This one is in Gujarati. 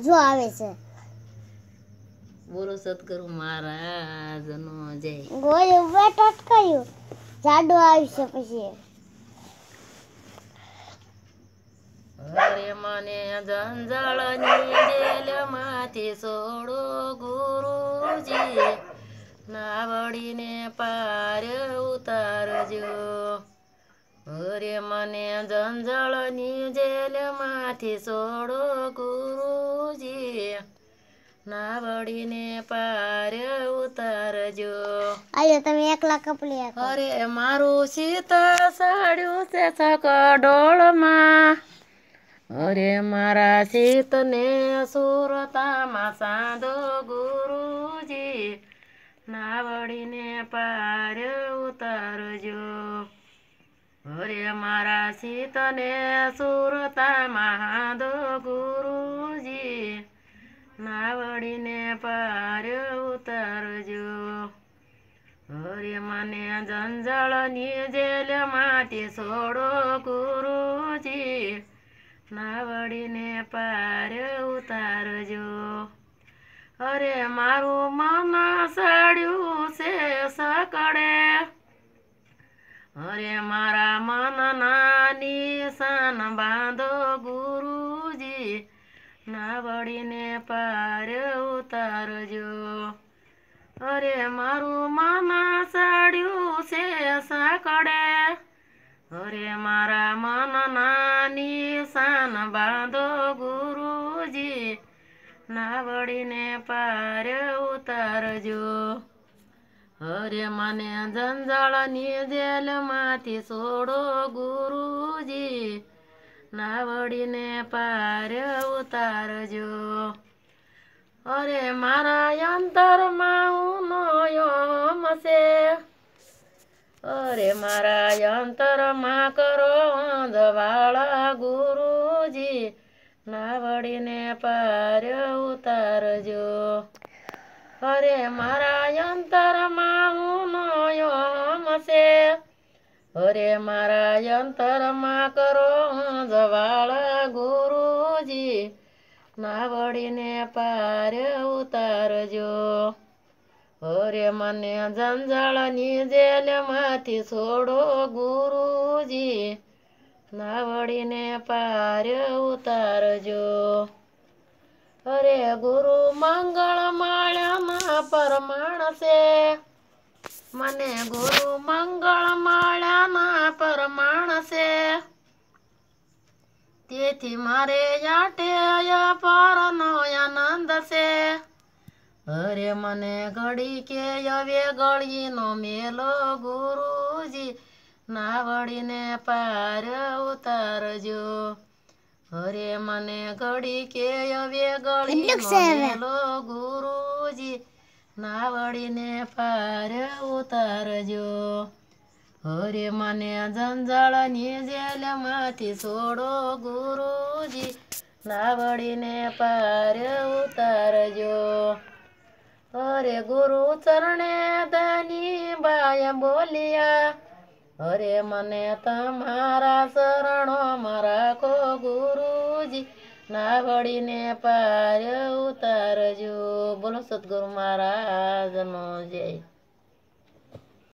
જો આવે છે. બોલો સદગુરુ મહારાજનો જય. ગોળી વેટ અટકાયું જાડુ આવશે પછી. હરે મને જંજાળની જેલમાંથી છોડો ગુરુજી. નાવડીને પાર ઉતારજો. હરે મને જંજાળની જેલમાંથી છોડો ગુરુજી નાવડીને પાર ઉતારજો. આજે તમે એકલા કપલી અરે મારું સીતા સાડ્યું છે સકડોળમાં અરે મારા સીતને સુરતામાં સાંધો ગુરુજી નાવડીને પાર ઉતારજો. અરે મારા સીતને સુરતામાં સાંધો ગુરુજી નાવડીને પાર ઉતરજો. હરે મને જંજાળની જેલમાંથી છોડો ગુરુજી. નાવડીને પાર ઉતારજો. અરે મારું મન સડ્યું છે સકડે અરે મારા મન નાની સન બાંધો ગુરુજી. નાવડીને પાર ઉતારજો. અરે મારું માના સાડ્યું છે સાકડે અરે મારા મનના નિશાન બાંધો ગુરુજી. નાવડીને પાર ઉતારજો. અરે મને જંજાળની જેલમાંથી છોડો ગુરુજી. નાવડીને પાર ઉતારજો. અરે મારા અંતરમાં ઊનો મસે અરે મારા અંતરમાં કરો અંધવાળા ગુરુજી. નાવડીને પાર ઉતારજો. અરે મારા અંતરમાં અરે મારા યંતરમાં કરો જવાળા ગુરુજી. નાવડીને પાર ઉતારજો. અરે મને જંજાળની જેલમાંથી છોડો ગુરુજી. નાવડીને પાર ઉતારજો. અરે ગુરુ મંગળ માળામાં પરમાણ છે મને ગુરુ મંગળ માળામાં પરમાણ છે. તેથી મારે યાટે પરનો આનંદ છે. અરે મને ઘડી કે હવે ગળીનો મેલો ગુરુજી નાવડીને પાર ઉતારજો. અરે મને ઘડી કે હવે ગળીનો મેલો નાવડીને પાર ઉતારજો. હરે મને જંજાળની જેલમાંથી છોડો ગુરુજી, નાવડીને પાર ઉતારજો. અરે ગુરુ ચરણે દાની બાય બોલ્યા અરે મને તમારા શરણો મારા કો ગુરુજી નાવડીને પાર ઉતારજો. બોલો સદગુરુ મહારાજનો જય